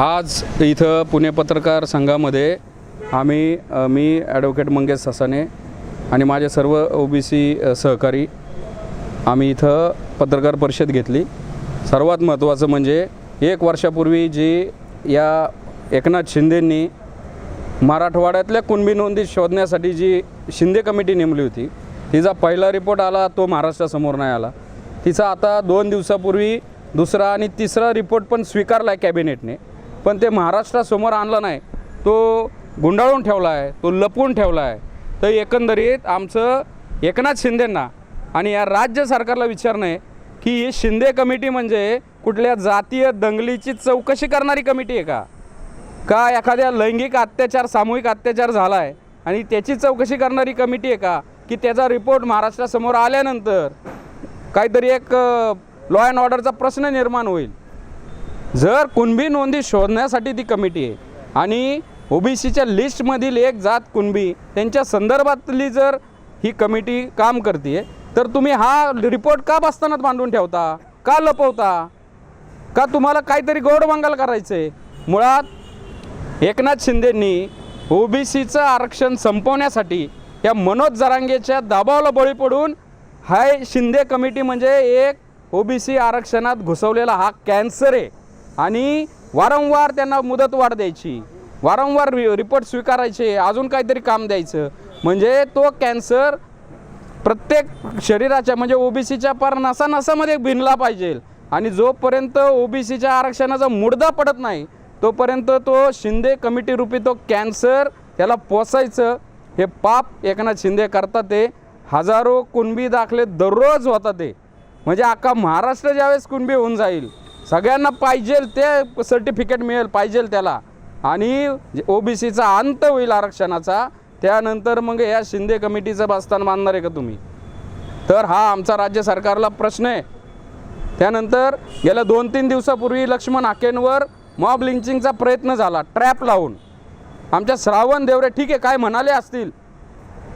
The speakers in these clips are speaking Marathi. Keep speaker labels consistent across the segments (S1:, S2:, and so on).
S1: आज इथं पुणे पत्रकार संघामध्ये आम्ही मी ॲडव्होकेट मंगेश ससाने आणि माझे सर्व ओ बी सी सहकारी आम्ही इथं पत्रकार परिषद घेतली. सर्वात महत्त्वाचं म्हणजे एक वर्षापूर्वी जी या एकनाथ शिंदेंनी मराठवाड्यातल्या कुणबी नोंदी शोधण्यासाठी जी शिंदे कमिटी नेमली होती तिचा पहिला रिपोर्ट आला तो महाराष्ट्रासमोर नाही आला. तिचा आता दोन दिवसापूर्वी दुसरा आणि तिसरा रिपोर्ट पण स्वीकारला आहे कॅबिनेटने. पण ते महाराष्ट्रासमोर आणला नाही. तो गुंडाळून ठेवला आहे तो लपवून ठेवला आहे तर एकंदरीत आमचं एकनाथ शिंदेंना आणि या राज्य सरकारला विचारणं आहे की ही शिंदे कमिटी म्हणजे कुठल्या जातीय दंगलीची चौकशी करणारी कमिटी आहे का? का एखाद्या लैंगिक अत्याचार सामूहिक अत्याचार झाला आहे आणि त्याची चौकशी करणारी कमिटी आहे का? की त्याचा रिपोर्ट महाराष्ट्रासमोर आल्यानंतर काहीतरी एक लॉ अँड ऑर्डरचा प्रश्न निर्माण होईल. जर कुणबी नोंदी शोधण्यासाठी ती कमिटी आहे आणि ओबीसीच्या लिस्टमधील एक जात कुणबी त्यांच्या संदर्भातली जर ही कमिटी काम करते तर तुम्ही हा रिपोर्ट का बसतानात मांडून ठेवता? का लपवता? का तुम्हाला काहीतरी गौडमंगल करायचं आहे मुळात एकनाथ शिंदेंनी ओबीसीचं आरक्षण संपवण्यासाठी या मनोज जरांगेच्या दाबावला बळी पडून हाय शिंदे कमिटी म्हणजे एक ओबीसी आरक्षणात घुसवलेला हा कॅन्सर आहे. आणि वारंवार त्यांना मुदतवाढ द्यायची. वारंवार रि रिपोर्ट स्वीकारायचे अजून काहीतरी काम द्यायचं. म्हणजे तो कॅन्सर प्रत्येक शरीराच्या म्हणजे ओबीसीच्या पार नसा नसामध्ये भिनला पाहिजे. आणि जोपर्यंत ओबीसीच्या आरक्षणाचा मुडदा पडत नाही तोपर्यंत तो शिंदे कमिटी रूपी तो कॅन्सर त्याला पोसायचं. हे पाप एकनाथ शिंदे करतात ते. हजारो कुणबी दाखले दररोज होतात ते. म्हणजे अख्खा महाराष्ट्र ज्यावेळेस कुणबी होऊन जाईल सगळ्यांना पाहिजे ते सर्टिफिकेट मिळेल पाहिजे त्याला. आणि ओबीसीचा अंत होईल आरक्षणाचा त्यानंतर मग या शिंदे कमिटीचं बस्तान मानणार आहे का तुम्ही? तर हा आमचा राज्य सरकारला प्रश्न आहे. त्यानंतर गेल्या दोन तीन दिवसापूर्वी लक्ष्मण हाकेंवर मॉब लिंचिंगचा प्रयत्न झाला ट्रॅप लावून. आमच्या श्रावण देवरे ठीक आहे काय म्हणाले असतील?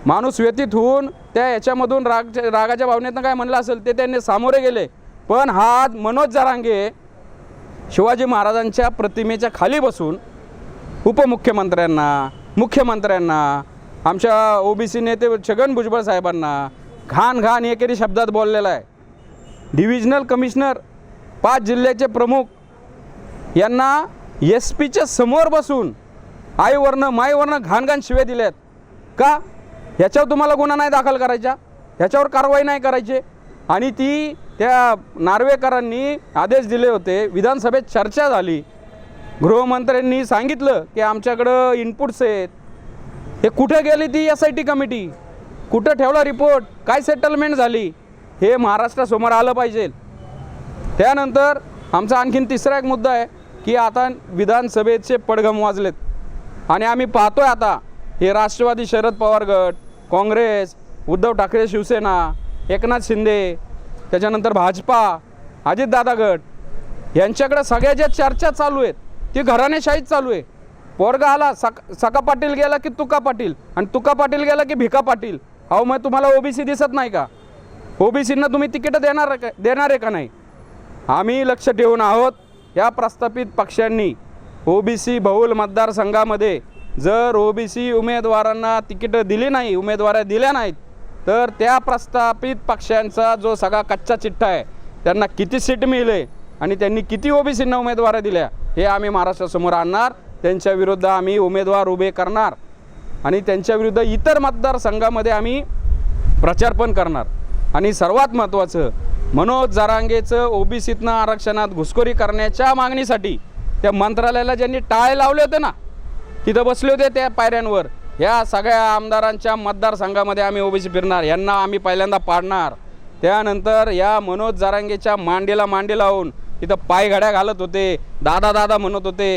S1: माणूस व्यतीत होऊन त्या याच्यामधून राग रागाच्या भावनेतनं काय म्हणलं असेल ते त्यांनी सामोरे गेले. पण हा मनोज जरांगे शिवाजी महाराजांच्या प्रतिमेच्या खाली बसून उपमुख्यमंत्र्यांना मुख्यमंत्र्यांना आमच्या ओबीसी नेते छगन भुजबळ साहेबांना घाण घाण एकेरी शब्दात बोललेला आहे. डिव्हिजनल कमिशनर पाच जिल्ह्याचे प्रमुख यांना एस पीच्या समोर बसून आईवरनं माईवरनं घाण घाण शिवे दिल्यात का? ह्याच्यावर तुम्हाला गुन्हा नाही दाखल करायचा? ह्याच्यावर कारवाई नाही करायची? आणि ती त्या नार्वेकरांनी आदेश दिले होते. विधानसभेत चर्चा झाली. गृहमंत्र्यांनी सांगितलं की आमच्याकडं इनपुट्स आहेत. हे कुठे गेली ती एस आय टी कमिटी कुठं ठेवला रिपोर्ट काय सेटलमेंट झाली? हे महाराष्ट्रासमोर आलं पाहिजे. त्यानंतर आमचा आणखीन तिसरा एक मुद्दा आहे की आता विधानसभेचे पडघम वाजलेत. आणि आम्ही पाहतोय आता हे राष्ट्रवादी शरद पवार गट काँग्रेस उद्धव ठाकरे शिवसेना एकनाथ शिंदे त्याच्यानंतर भाजपा अजितदादा गट यांच्याकडे सगळ्या ज्या चर्चा चालू आहेत ती घराणेशाहीत चालू आहे. पोरगा आला सक सका पाटील गेला की तुका पाटील? आणि तुका पाटील गेला की भिका पाटील? अहो मग तुम्हाला ओबीसी दिसत नाही का? ओबीसींना तुम्ही तिकीट देणार का देणार आहे का नाही? आम्ही लक्ष ठेवून आहोत या प्रस्थापित पक्षांनी ओबीसी बहुल मतदारसंघामध्ये जर ओबीसी उमेदवारांना तिकीटं दिली नाही उमेदवाऱ्या दिल्या नाहीत तर त्या प्रस्थापित पक्षांचा जो सगळा कच्चा चिठ्ठा आहे त्यांना किती सीट मिळले आणि त्यांनी किती ओबीसींना उमेदवाऱ्या दिल्या हे आम्ही महाराष्ट्रासमोर आणणार. त्यांच्या विरुद्ध आम्ही उमेदवार उभे करणार. आणि त्यांच्या विरुद्ध इतर मतदारसंघामध्ये आम्ही प्रचार पण करणार. आणि सर्वात महत्त्वाचं मनोज जरांगेचं ओबीसीतनं आरक्षणात घुसखोरी करण्याच्या मागणीसाठी त्या मंत्रालयाला ज्यांनी टाळे लावले होते ना तिथं बसले होते त्या पायऱ्यांवर. या सगळ्या आमदारांच्या मतदारसंघामध्ये आम्ही ओबीसी फिरणार यांना आम्ही पहिल्यांदा पाडणार. त्यानंतर या मनोज जारांगेच्या मांडीला मांडी लावून तिथं पायघड्या घालत होते दादा दादा म्हणत होते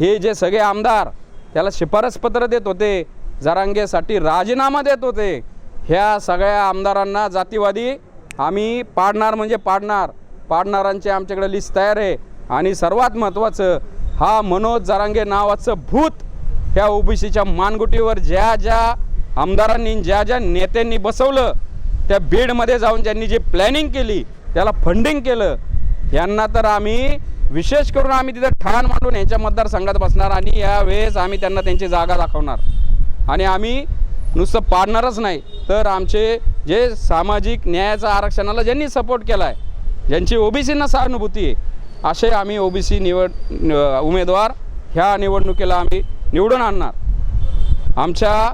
S1: हे जे सगळे आमदार त्याला शिफारसपत्र देत होते जारांगेसाठी राजीनामा देत होते. ह्या सगळ्या आमदारांना जातीवादी आम्ही पाडणार म्हणजे पाडणार. पाडणारांची आमच्याकडे लिस्ट तयार आहे. आणि सर्वात महत्त्वाचं हा मनोज जारांगे नावाचं भूत ह्या ओबीसीच्या मानगुटीवर ज्या ज्या आमदारांनी ज्या ज्या नेत्यांनी बसवलं त्या बीडमध्ये जाऊन ज्यांनी जी प्लॅनिंग केली त्याला फंडिंग केलं यांना तर आम्ही विशेष करून आम्ही तिथं ठाण मांडून यांच्या मतदारसंघात बसणार आणि यावेळेस आम्ही त्यांना त्यांची जागा दाखवणार. आणि आम्ही नुसतं पाडणारच नाही तर आमचे जे सामाजिक न्यायाचा आरक्षणाला ज्यांनी सपोर्ट केला आहे ज्यांची ओबीसींना सहानुभूती आहे असे आम्ही ओबीसी निवड उमेदवार ह्या निवडणुकीला आम्ही निवडून आणणार. आमच्या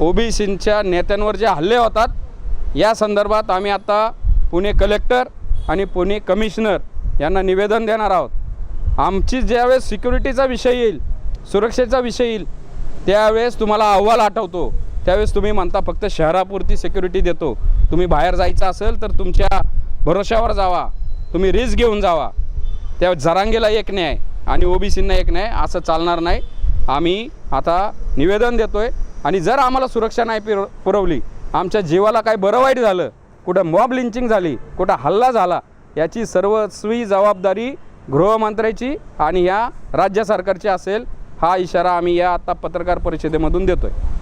S1: ओबीसींच्या नेत्यांवर जे हल्ले होतात या संदर्भात आम्ही आता पुणे कलेक्टर आणि पुणे कमिशनर यांना निवेदन देणार आहोत. आमची ज्यावेळेस सिक्युरिटीचा विषय येईल सुरक्षेचा विषय येईल त्यावेळेस तुम्हाला अहवाल आठवतो. त्यावेळेस तुम्ही म्हणता फक्त शहरापुरती सिक्युरिटी देतो. तुम्ही बाहेर जायचं असेल तर तुमच्या भरोश्यावर जावा. तुम्ही रिस्क घेऊन जावा. त्या जरांगेला एक न्याय आणि ओबीसींना एक न्याय असं चालणार नाही. आम्ही आता निवेदन देतो आहे आणि जर आम्हाला सुरक्षा नाही पिर पुरवली आमच्या जीवाला काय बरं वाईट झालं कुठं मॉब लिंचिंग झाली कुठं हल्ला झाला याची सर्वस्वी जबाबदारी गृहमंत्र्याची आणि या राज्य सरकारची असेल हा इशारा आम्ही या आता पत्रकार परिषदेमधून देतो आहे